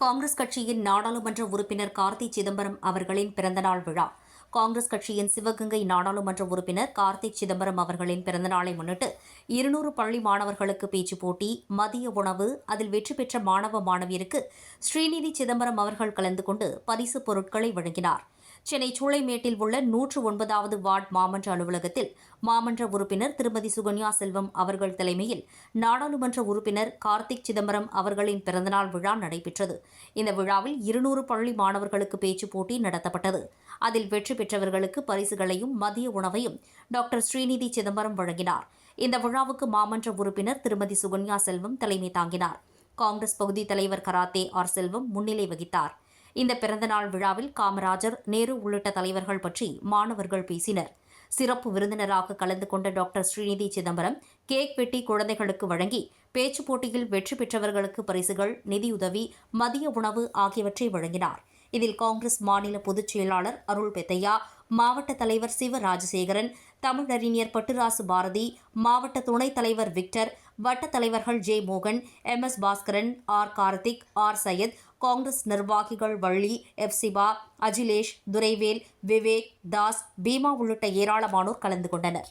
காங்கிரஸ் கட்சியின் நாடாளுமன்ற உறுப்பினர் கார்த்தி சிதம்பரம் அவர்களின் பிறந்தநாள் விழா. காங்கிரஸ் கட்சியின் சிவகங்கை நாடாளுமன்ற உறுப்பினர் கார்த்திக் சிதம்பரம் அவர்களின் பிறந்தநாளை முன்னிட்டு இருநூறு பள்ளி மாணவர்களுக்கு பேச்சு போட்டி மதிய உணவு அதில் வெற்றி பெற்ற மாணவ மாணவியருக்கு ஸ்ரீநிதி சிதம்பரம் அவர்கள் கலந்து கொண்டு பரிசுப் பொருட்களை வழங்கினார். சென்னை சூளைமேட்டில் உள்ள நூற்று ஒன்பதாவது வார்டு மாமன்ற அலுவலகத்தில் மாமன்ற உறுப்பினர் திருமதி சுகன்யா செல்வம் அவர்கள் தலைமையில் நாடாளுமன்ற உறுப்பினர் கார்த்திக் சிதம்பரம் அவர்களின் பிறந்தநாள் விழா நடைபெற்றது. இந்த விழாவில் இருநூறு பள்ளி மாணவர்களுக்கு பேச்சு போட்டி நடத்தப்பட்டது. அதில் வெற்றி பெற்றவர்களுக்கு பரிசுகளையும் மதிய உணவையும் டாக்டர் ஸ்ரீநிதி சிதம்பரம் வழங்கினார். இந்த விழாவுக்கு மாமன்ற உறுப்பினர் திருமதி சுகன்யா செல்வம் தலைமை தாங்கினார். காங்கிரஸ் பகுதி தலைவர் கராத்தே ஆர் செல்வம் முன்னிலை வகித்தார். இந்த பிறந்தநாள் விழாவில் காமராஜர் நேரு உள்ளிட்ட தலைவர்கள் பற்றி மாணவர்கள் பேசினர். சிறப்பு விருந்தினராக கலந்து கொண்ட டாக்டர் ஸ்ரீநிதி சிதம்பரம் கேக் வெட்டி குழந்தைகளுக்கு வழங்கி பேச்சுப் போட்டியில் வெற்றி பெற்றவர்களுக்கு பரிசுகள் நிதியுதவி மதிய உணவு ஆகியவற்றை வழங்கினார். இதில் காங்கிரஸ் மாநில பொதுச் செயலாளர் அருள் பெத்தையா மாவட்ட தலைவர் சிவ ராஜசேகரன் தமிழறிஞர் பட்டுராசு பாரதி மாவட்ட துணைத் தலைவர் விக்டர் வட்ட தலைவர்கள் ஜே மோகன் M S Baskaran R Karthik R Syed Congress நிர்வாகிகள் வள்ளி எஃப் சிவா அஜிலேஷ் துரைவேல் விவேக் தாஸ் பீமா உள்ளிட்ட ஏராளமானோர் கலந்து கொண்டனர்.